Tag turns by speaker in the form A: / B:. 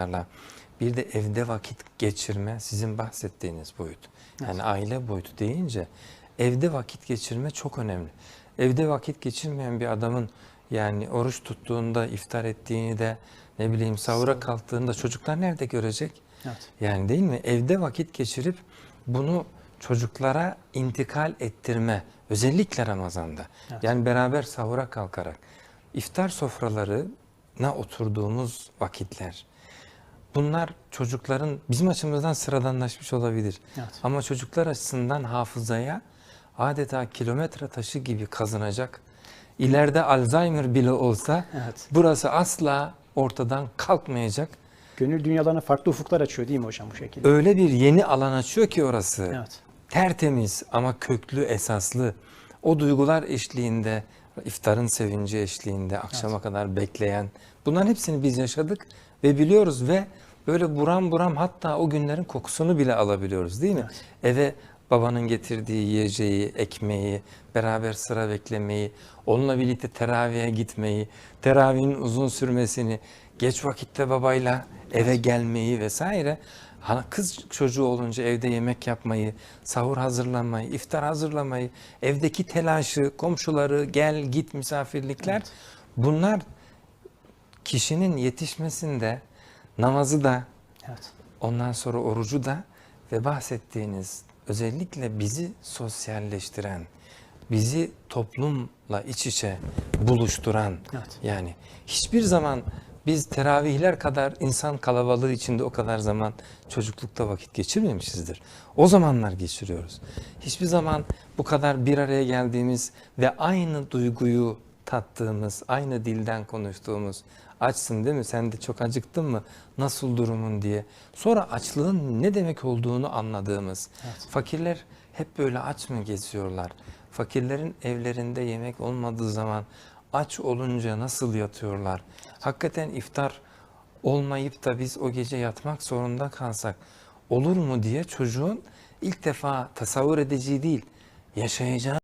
A: çocuklarla bir de evde vakit geçirme sizin bahsettiğiniz boyut. Yani aile boyutu deyince evde vakit geçirme çok önemli. Evde vakit geçirmeyen bir adamın yani oruç tuttuğunda iftar ettiğini de ne bileyim sahura kalktığında çocuklar nerede görecek?
B: Evet.
A: Yani değil mi? Evde vakit geçirip bunu çocuklara intikal ettirme özellikle Ramazan'da.
B: Evet.
A: Yani beraber sahura kalkarak iftar sofralarına oturduğumuz vakitler. Bunlar çocukların bizim açımızdan sıradanlaşmış olabilir.
B: Evet.
A: Ama çocuklar açısından hafızaya adeta kilometre taşı gibi kazınacak. İleride Alzheimer bile olsa
B: Evet.
A: burası asla ortadan kalkmayacak.
B: Gönül dünyalarına farklı ufuklar açıyor değil mi hocam bu şekilde?
A: Öyle bir yeni alan açıyor ki orası.
B: Evet.
A: Tertemiz ama köklü, esaslı. O duygular eşliğinde, iftarın sevinci eşliğinde akşama kadar bekleyen. Bunların hepsini biz yaşadık ve biliyoruz ve böyle buram buram hatta o günlerin kokusunu bile alabiliyoruz değil mi? Eve babanın getirdiği yiyeceği, ekmeği, beraber sıra beklemeyi, onunla birlikte teravihe gitmeyi, teravihin uzun sürmesini, geç vakitte babayla eve gelmeyi vesaire. Kız çocuğu olunca evde yemek yapmayı, sahur hazırlamayı, iftar hazırlamayı, evdeki telaşı, komşuları, gel git misafirlikler bunlar kişinin yetişmesinde namazı da
B: Evet.
A: ondan sonra orucu da ve bahsettiğiniz özellikle bizi sosyalleştiren, bizi toplumla iç içe buluşturan
B: Evet.
A: yani hiçbir zaman biz teravihler kadar insan kalabalığı içinde o kadar zaman çocuklukta vakit geçirmemişizdir. O zamanlar geçiriyoruz. Hiçbir zaman bu kadar bir araya geldiğimiz ve aynı duyguyu tattığımız, aynı dilden konuştuğumuz, açsın değil mi? Sen de çok acıktın mı? Nasıl durumun diye. Sonra açlığın ne demek olduğunu anladığımız.
B: Evet.
A: Fakirler hep böyle aç mı geziyorlar? Fakirlerin evlerinde yemek olmadığı zaman aç olunca nasıl yatıyorlar? Hakikaten iftar olmayıp da biz o gece yatmak zorunda kalsak olur mu diye çocuğun ilk defa tasavvur edeceği değil, yaşayacağı